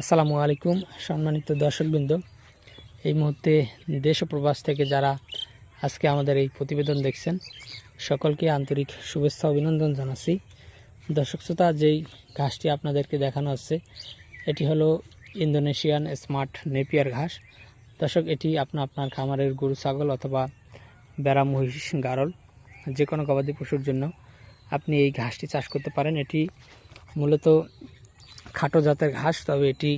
আসসালামু আলাইকুম, সম্মানিত দর্শকবৃন্দ। এই মুহূর্তে দেশ ও প্রবাস থেকে যারা আজকে আমাদের এই প্রতিবেদন দেখছেন, সকলকে আন্তরিক শুভেচ্ছা অভিনন্দন জানাচ্ছি। দর্শক শ্রোতা, যেই ঘাসটি আপনাদেরকে দেখানো হচ্ছে, এটি হলো ইন্দোনেশিয়ান স্মার্ট নেপিয়ার ঘাস। দর্শক, এটি আপনা আপনার খামারের গরু, ছাগল অথবা বেড়া, মহিষ, গারল, যে কোনো গবাদি পশুর জন্য আপনি এই ঘাসটি চাষ করতে পারেন। এটি মূলত খাটো জাতের ঘাস, তবে এটি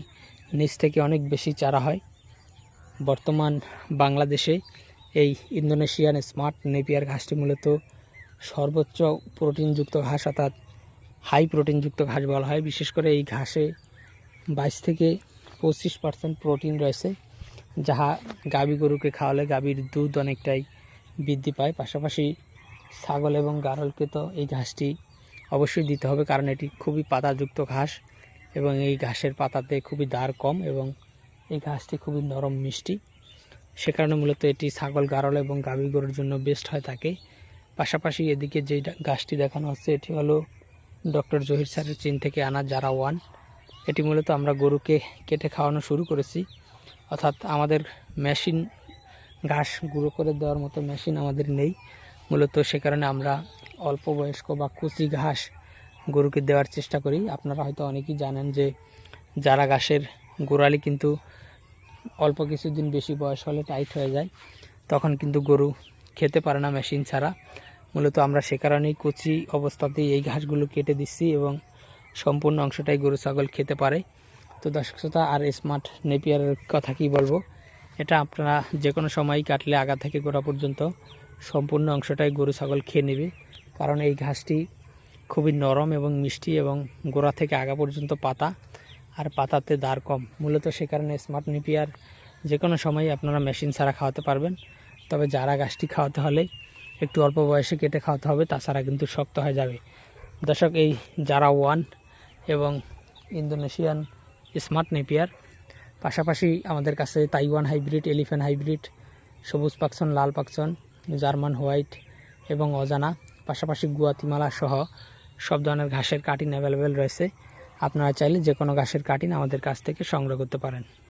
নিচ থেকে অনেক বেশি চারা হয়। বর্তমান বাংলাদেশে এই ইন্দোনেশিয়ান স্মার্ট নেপিয়ার ঘাসটি মূলত সর্বোচ্চ প্রোটিনযুক্ত ঘাস, অর্থাৎ হাই প্রোটিনযুক্ত ঘাস বলা হয়। বিশেষ করে এই ঘাসে বাইশ থেকে পঁচিশ পার্সেন্ট প্রোটিন রয়েছে, যাহা গাভী গরুকে খাওয়ালে গাভীর দুধ অনেকটাই বৃদ্ধি পায়। পাশাপাশি ছাগল এবং গারলকে তো এই ঘাসটি অবশ্যই দিতে হবে, কারণ এটি খুবই পাতাযুক্ত ঘাস। এবং এই ঘাসের পাতাতে খুবই দার কম এবং এই ঘাসটি খুবই নরম মিষ্টি। সে কারণে মূলত এটি ছাগল, গারল এবং গাভী গরুর জন্য বেস্ট হয়ে থাকে। পাশাপাশি এদিকে যে গাছটি দেখানো হচ্ছে, এটি হলো ডক্টর জহির স্যারের চীন থেকে আনা জারা ওয়ান। এটি মূলত আমরা গরুকে কেটে খাওয়ানো শুরু করেছি। অর্থাৎ আমাদের মেশিন, ঘাস গুঁড়ো করে দেওয়ার মতো মেশিন আমাদের নেই। মূলত সে কারণে আমরা অল্প বয়স্ক বা কুচি ঘাস গরুকে দেওয়ার চেষ্টা করি। আপনারা হয়তো অনেকেই জানেন যে যারা ঘাসের গোড়ালি কিন্তু অল্প কিছুদিন বেশি বয়স হলে টাইট হয়ে যায়, তখন কিন্তু গরু খেতে পারে না মেশিন ছাড়া। মূলত আমরা সে কারণেই কচি অবস্থাতেই এই ঘাসগুলো কেটে দিচ্ছি এবং সম্পূর্ণ অংশটাই গরু ছাগল খেতে পারে। তো দর্শক শ্রোতা, আর স্মার্ট নেপিয়ারের কথা কি বলব? এটা আপনারা যে কোনো সময়ই কাটলে আগা থেকে গোড়া পর্যন্ত সম্পূর্ণ অংশটাই গরু ছাগল খেয়ে নেবে। কারণ এই ঘাসটি খুবই নরম এবং মিষ্টি এবং গোড়া থেকে আগা পর্যন্ত পাতা, আর পাতাতে দাঁড় কম। মূলত সে কারণে স্মার্ট নিপিয়ার যে কোনো সময় আপনারা মেশিন ছাড়া খাওয়াতে পারবেন। তবে যারা গাছটি খাওয়াতে হলে একটু অল্প বয়সে কেটে খাওয়াতে হবে, তাছাড়া কিন্তু শক্ত হয়ে যাবে। দর্শক, এই যারা ওয়ান এবং ইন্দোনেশিয়ান স্মার্ট নেপিয়ার, পাশাপাশি আমাদের কাছে তাইওয়ান হাইব্রিড, এলিফ্যান্ট হাইব্রিড, সবুজ পাকসন, লাল পাকসন, জার্মান হোয়াইট এবং অজানা, পাশাপাশি গুয়াতিমালা সহ সব ধরনের ঘাসের কাটিন অ্যাভেলেবেল রয়েছে। আপনারা চাইলে যে কোনো ঘাসের কাটিন আমাদের কাছ থেকে সংগ্রহ করতে পারেন।